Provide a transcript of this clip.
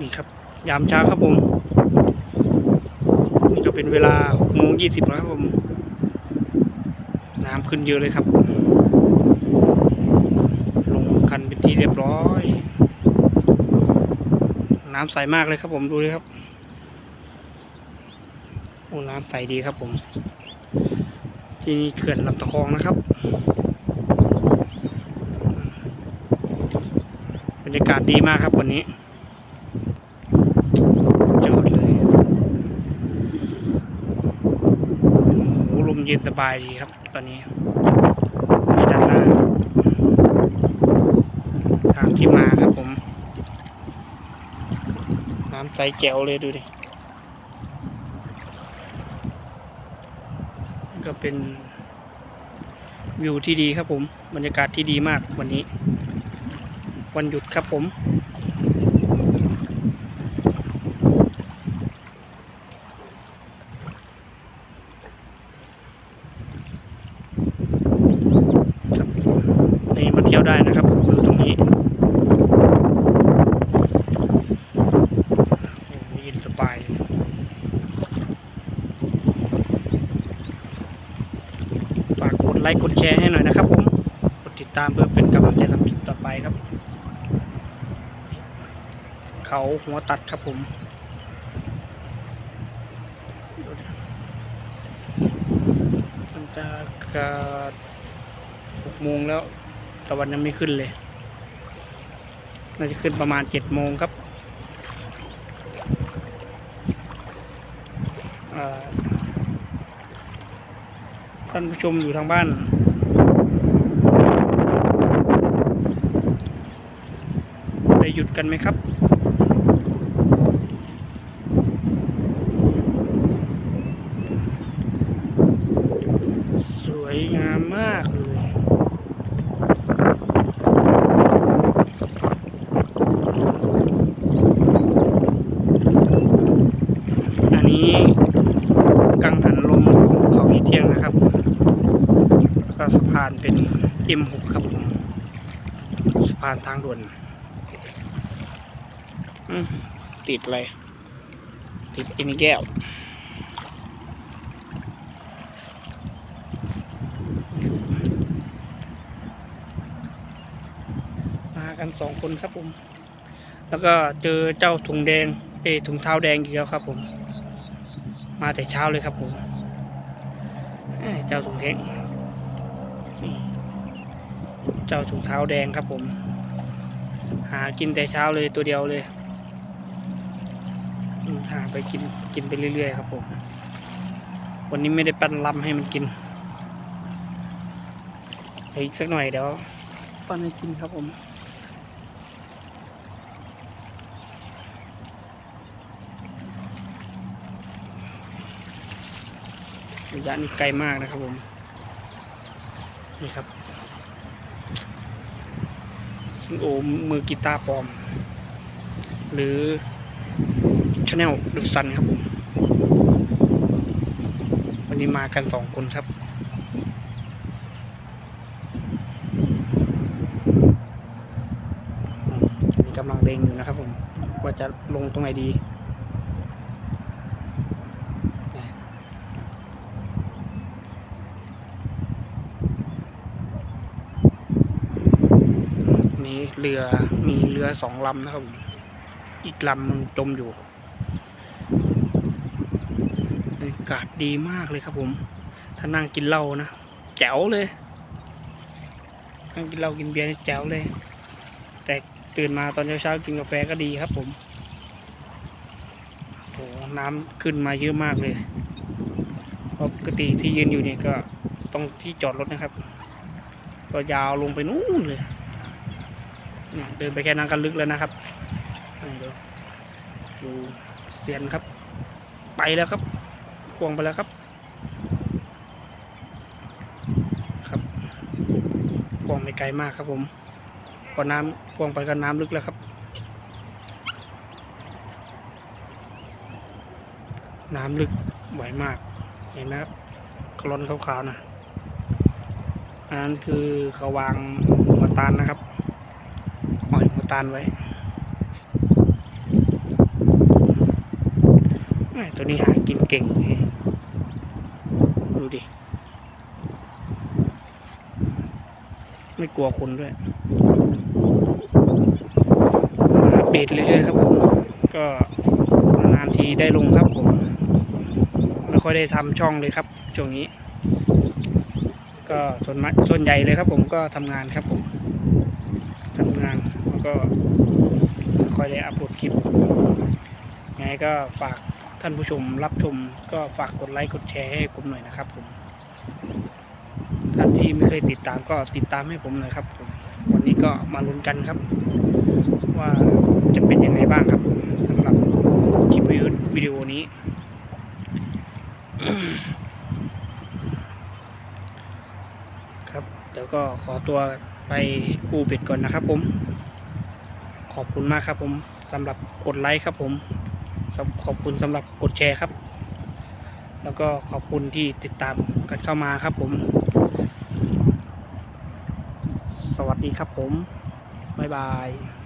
นี่ครับ ยามเช้าครับผม นี่ก็เป็นเวลาหกโมงยี่สิบแล้วครับผม น้ำขึ้นเยอะเลยครับ ลงคันเป็นที่เรียบร้อย น้ำใสมากเลยครับผมดูเลยครับโอ้น้ำใสดีครับผม ที่นี่เขื่อนลำตะคองนะครับบรรยากาศดีมากครับวันนี้ยอดเลยโอ้โหลมเย็นสบายดีครับ ตอนนี้มีด้านหน้าทางที่มาครับผม น้ำใสแจ๋วเลยดูดิ ก็เป็น วิวที่ดีครับผม บรรยากาศที่ดีมากวันนี้ วันหยุดครับผม ครับนี่มาเที่ยว ได้นะครับอยู่ตรงนี้โอ้โหเย็นสบายฝากกดไลค์กดแชร์ให้หน่อยนะครับผม กดติดตามเพื่อเป็นกำลังใจทำคลิปต่อไปครับ เขาหัวตัดครับผมมันจะกิดหกโมงแล้ว ตะวันยังไม่ขึ้นเลย น่าจะขึ้นประมาณเจ็ดโมงครับท่านผู้ชมอยู่ทางบ้าน ได้หยุดกันไหมครับ สวยงามมากเลย อันนี้กังหันลมของเขาอีเทียงนะครับ แล้วก็สะพานเป็น M6 ครับผมสะพานทางด่วนติดอะไร ติดอินแก้วมากันสองคนครับผม แล้วก็เจอเจ้าถุงแดงเอถุงเท้าแดงอีกแล้วครับผม มาแต่เช้าเลยครับผมเจ้าถุงแดง เจ้าถุงเท้าแดงครับผม หากินแต่เช้าเลยตัวเดียวเลยหาไปกินกินไปเรื่อยๆครับผม วันนี้ไม่ได้ปั้นลำให้มันกินอีกสักหน่อยเดี๋ยวปั้นให้กินครับผมระยะนี้ไกลมากนะครับผม นี่ครับ ซึ่งโอมมือกีตาร์ปลอม หรือชาแนลดุสันครับผมวันนี้มากันสองคนครับมีกำลังเลงอยู่นะครับผมว่าจะลงตรงไหนดี มี เรือมีเรือสองลำนะครับผมอีกลำมันจมอยู่บรรยากาศดีมากเลยครับผม ถ้านั่งกินเหล้านะ แจ๋วเลย นั่งกินเหล้ากินเบียร์แจ๋วเลย แต่ตื่นมาตอนเช้าๆกินกาแฟก็ดีครับผมโอ้น้ำขึ้นมาเยอะมากเลยเพราะปกติที่ยืนอยู่นี่ก็ต้องที่จอดรถนะครับ ก็ยาวลงไปนู่นเลย เดินไปแค่นั้นก็ลึกแล้วนะครับดูดูเสียนครับ ไปแล้วครับควงไปแล้วครับ ครับควงไปไกลมากครับผมพอน้ำควงไปก็น้ำลึกแล้วครับ น้ำลึกไหวมาก เห็นไหมครับกรอนขาวๆนะอันนั้นคือเขาวางหัวตาลนะครับ ตาลไว้ตัวนี้หากินเก่ง ดูดิ ไม่กลัวคนด้วยเป็ดเรื่อยๆครับผม ก็นานทีได้ลงครับผม ไม่ค่อยได้ทำช่องเลยครับช่วงนี้ ก็ส่วนใหญ่เลยครับผมก็ทำงานครับผม ก็คอยได้อัปโหลดคลิปยังไงก็ฝากท่านผู้ชมรับชม ก็ฝากกดไลค์กดแชร์ให้ผมหน่อยนะครับผมท่านที่ไม่เคยติดตามก็ติดตามให้ผมหน่อยครับผมวันนี้ก็มาลุ้นกันครับ ว่าจะเป็นยังไงบ้างครับสำหรับคลิปวิดีโอนี้ครับเดี๋ยวก็ขอตัวไปกูเบ็ดก่อนนะครับผม อบคุณมากครับผมสำหรับกดไลค์ครับผมขอบคุณสำหรับกดแชร์ครับ แล้วก็ขอบคุณที่ติดตามกันเข้ามาครับผม สวัสดีครับผม บ๊ายบาย